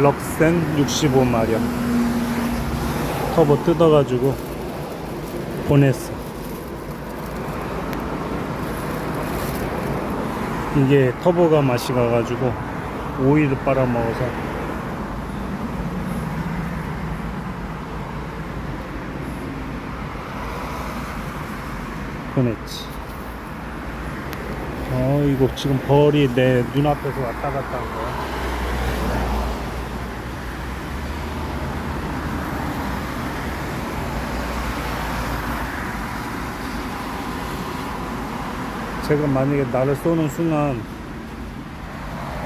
럭센 65마력 터보 뜯어가지고 보냈어. 이게 터보가 맛이 가가지고 오일을 빨아먹어서 보냈지. 어 이거 지금 벌이 내 눈앞에서 왔다 갔다 한 거야 제가 만약에 나를 쏘는 순간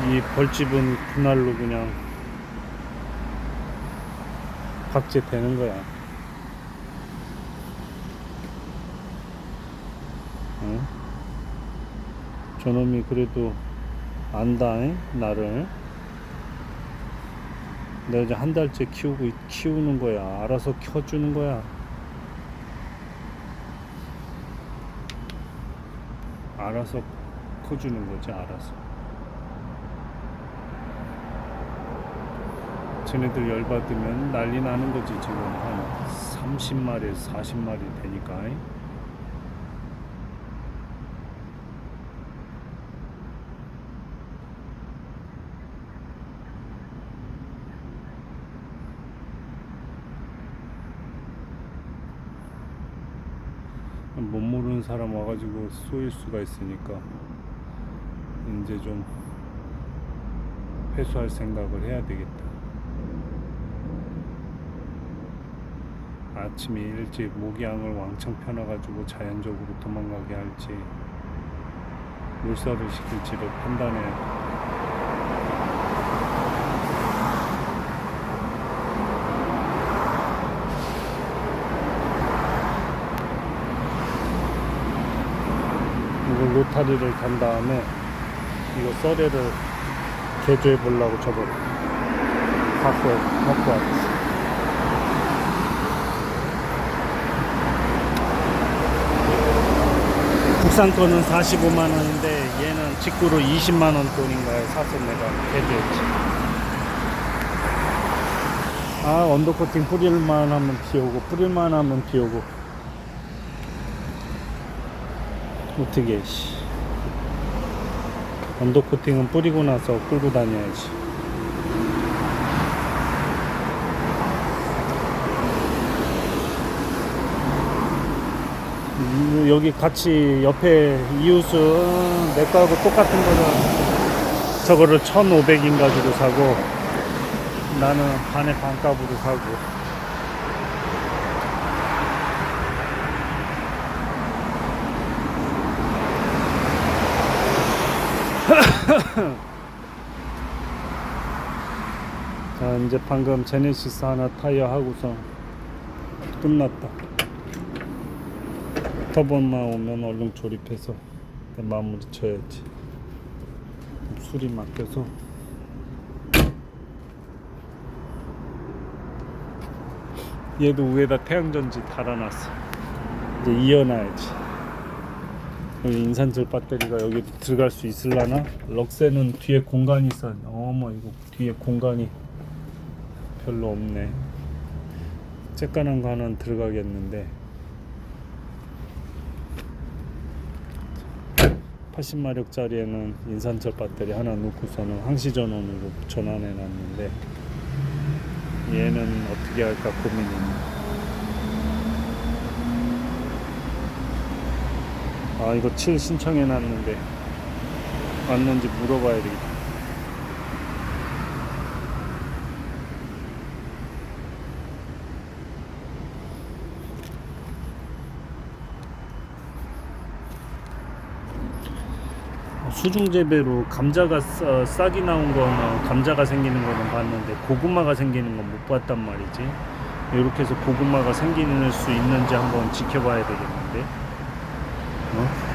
이 벌집은 그날로 그냥 박제되는 거야. 응? 저놈이 그래도 안다, 잉? 나를. 내가 이제 한 달째 키우고, 있- 키우는 거야. 알아서 켜주는 거야. 알아서 커주는 거지 알아서. 쟤네들 열받으면 난리 나는 거지 지금. 한 30마리에서 40마리 되니까 못 모르는 사람 와가지고 쏘일 수가 있으니까 이제 좀 회수할 생각을 해야 되겠다. 아침에 일찍 모기향을 왕창 펴놔가지고 자연적으로 도망가게 할지 물살을 시킬지를 판단해. 이걸 로타리를 간 다음에 이거 썰애를 개조해 보려고 저걸 갖고 갖고 왔지. 국산 거는 45만 원인데 얘는 직구로 20만 원 돈인가에 사서 내가 개조했지. 아 언더코팅 뿌릴만 하면 비 오고 뿌릴만 하면 비 오고 어떻게 씨. 언더 코팅은 뿌리고 나서 끌고 다녀야지. 음, 여기 같이 옆에 이웃은 내 거하고 똑같은 거는 저거를 1,500인 가지고 사고 나는 반에 반값으로 사고 자 이제 방금 제네시스 하나 타이어 하고서 끝났다. 터번만 오면 얼른 조립해서 마무리 쳐야지. 술이 막혀서. 얘도 위에다 태양전지 달아놨어. 이제 이어놔야지 여기 인산철 배터리가 여기 들어갈 수 있을라나? 럭세는 뒤에 공간이 있어. 어머 이거 뒤에 공간이 별로 없네. 쬐깐한 거 하나는 들어가겠는데. 80마력짜리에는 인산철 배터리 하나 놓고서는 항시 전원으로 전환해 놨는데 얘는 어떻게 할까 고민이네 아 이거 칠 신청해 놨는데 왔는지 물어봐야 되겠다 수중 재배로 감자가 싸, 싹이 나온 거는 감자가 생기는 거는 봤는데 고구마가 생기는 건 못 봤단 말이지. 이렇게 해서 고구마가 생기는 수 있는지 한번 지켜봐야 되겠는데. No?